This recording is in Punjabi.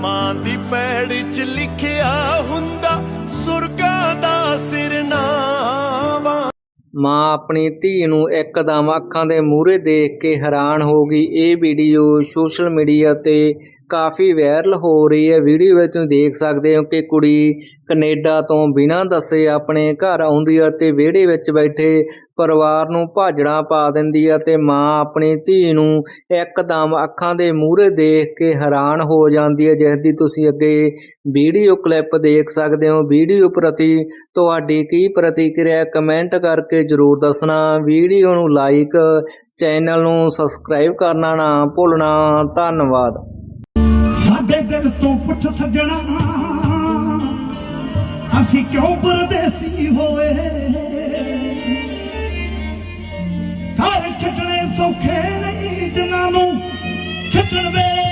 ਮਾਂ ਦੀ ਪੈੜ 'ਚ ਲਿਖਿਆ ਹੁੰਦਾ, ਸੁਰਗਾਂ ਦਾ ਸਿਰਨਾਵਾ ਮਾਂ ਆਪਣੀ ਧੀ ਨੂੰ ਇੱਕਦਮ ਅੱਖਾਂ ਦੇ ਮੂਹਰੇ ਦੇਖ ਕੇ ਹੈਰਾਨ ਹੋ ਗਈ। ਇਹ ਵੀਡੀਓ ਸੋਸ਼ਲ ਮੀਡੀਆ ਤੇ ਕਾਫੀ ਵਾਇਰਲ ਹੋ ਰਹੀ ਹੈ। ਵੀਡੀਓ ਵਿੱਚ ਤੁਸੀਂ ਦੇਖ ਸਕਦੇ ਹੋ ਕਿ ਕੁੜੀ ਕੈਨੇਡਾ ਤੋਂ ਬਿਨਾਂ ਦੱਸੇ ਆਪਣੇ ਘਰ ਆਉਂਦੀ ਹੈ ਤੇ ਵਿਹੜੇ ਵਿੱਚ ਬੈਠੇ ਪਰਿਵਾਰ ਨੂੰ ਭਾਜੜਾ ਪਾ ਦਿੰਦੀ ਹੈ ਤੇ ਮਾਂ ਆਪਣੀ ਧੀ ਨੂੰ ਇੱਕਦਮ ਅੱਖਾਂ ਦੇ ਮੂਹਰੇ ਦੇਖ ਕੇ ਹੈਰਾਨ ਹੋ ਜਾਂਦੀ ਹੈ, ਜਿਸ ਦੀ ਤੁਸੀਂ ਅੱਗੇ ਵੀਡੀਓ ਕਲਿੱਪ ਦੇਖ ਸਕਦੇ ਹੋ। ਵੀਡੀਓ ਪ੍ਰਤੀ ਤੁਹਾਡੀ ਕੀ ਪ੍ਰਤੀਕਿਰਿਆ ਕਮੈਂਟ ਕਰਕੇ ਜਰੂਰ ਦੱਸਣਾ। ਵੀਡੀਓ ਨੂੰ ਲਾਈਕ ਚੈਨਲ ਨੂੰ ਸਬਸਕ੍ਰਾਈਬ ਕਰਨਾ ਨਾ ਭੁੱਲਣਾ। ਧੰਨਵਾਦ। ਸਾਡੇ ਦਿਲ ਤੋਂ ਪੁੱਛ ਸੱਜਣਾ, ਅਸੀਂ ਕਿਉਂ ਪਰਦੇਸੀ ਹੋਏ? ਘਰ ਛੱਡਣੇ ਸੌਖੇ ਨਹੀਂ ਜਿਨ੍ਹਾਂ ਨੂੰ ਛੱਡਣ ਵੇਲੇ।